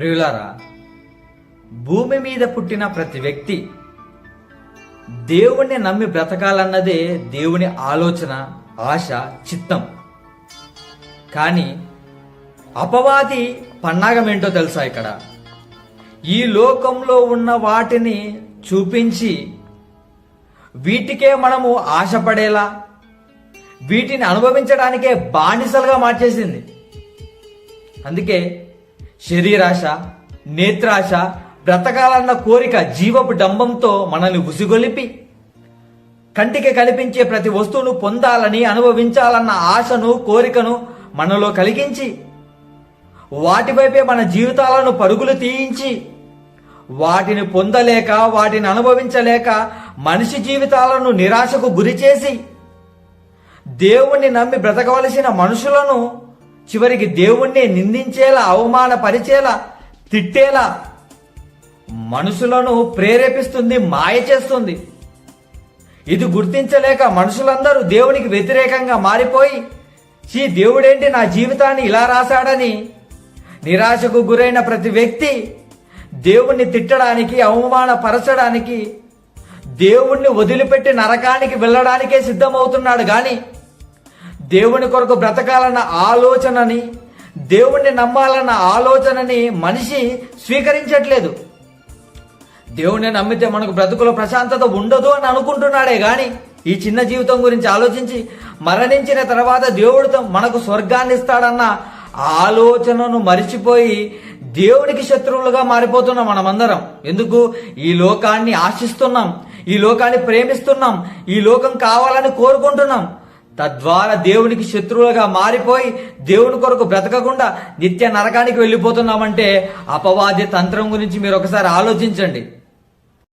ప్రియులారా భూమి మీద పుట్టిన ప్రతి వ్యక్తి దేవుణ్ణి నమ్మి బ్రతకాలన్నదే దేవుని ఆలోచన ఆశ చిత్తం. కానీ అపవాది పన్నాగం ఏంటో తెలుసా ఇక్కడ? ఈ లోకంలో ఉన్న వాటిని చూపించి వీటికే మనము ఆశపడేలా వీటిని అనుభవించడానికే బానిసలుగా మార్చేసింది. అందుకే శరీరాశ నేత్రాశ బ్రతకాలన్న కోరిక జీవపు డంబంతో మనల్ని ఉసిగొలిపి కంటికి కనిపించే ప్రతి వస్తువును పొందాలని అనుభవించాలన్న ఆశను కోరికను మనలో కలిగించి వాటివైపే మన జీవితాలను పరుగులు తీయించి వాటిని పొందలేక వాటిని అనుభవించలేక మనిషి జీవితాలను నిరాశకు గురి చేసి దేవుణ్ణి నమ్మి బ్రతకవలసిన మనుషులను చివరికి దేవుణ్ణి నిందించేలా అవమానపరిచేలా తిట్టేలా మనుషులను ప్రేరేపిస్తుంది మాయ చేస్తుంది. ఇది గుర్తించలేక మనుషులందరూ దేవునికి వ్యతిరేకంగా మారిపోయి ఈ దేవుడేంటి నా జీవితాన్ని ఇలా రాశాడని? నిరాశకు గురైన ప్రతి వ్యక్తి దేవుణ్ణి తిట్టడానికి అవమానపరచడానికి దేవుణ్ణి వదిలిపెట్టి నరకానికి వెళ్ళడానికే సిద్ధమవుతున్నాడు. కానీ దేవుని కొరకు బ్రతకాలన్న ఆలోచనని దేవుణ్ణి నమ్మాలన్న ఆలోచనని మనిషి స్వీకరించట్లేదు. దేవుణ్ణి నమ్మితే మనకు బ్రతుకులో ప్రశాంతత ఉండదు అని అనుకుంటున్నాడే కానీ ఈ చిన్న జీవితం గురించి ఆలోచించి మరణించిన తర్వాత దేవుడితో మనకు స్వర్గాన్ని ఇస్తాడన్న ఆలోచనను మరిచిపోయి దేవుడికి శత్రువులుగా మారిపోతున్నాం మనమందరం. ఎందుకు? ఈ లోకాన్ని ఆశిస్తున్నాం ఈ లోకాన్ని ప్రేమిస్తున్నాం ఈ లోకం కావాలని కోరుకుంటున్నాం. తద్వారా దేవునికి శత్రువులుగా మారిపోయి దేవుని కొరకు బ్రతకకుండా నిత్య నరకానికి వెళ్ళిపోతున్నామంటే అపవాది తంత్రం గురించి మీరు ఒకసారి ఆలోచించండి.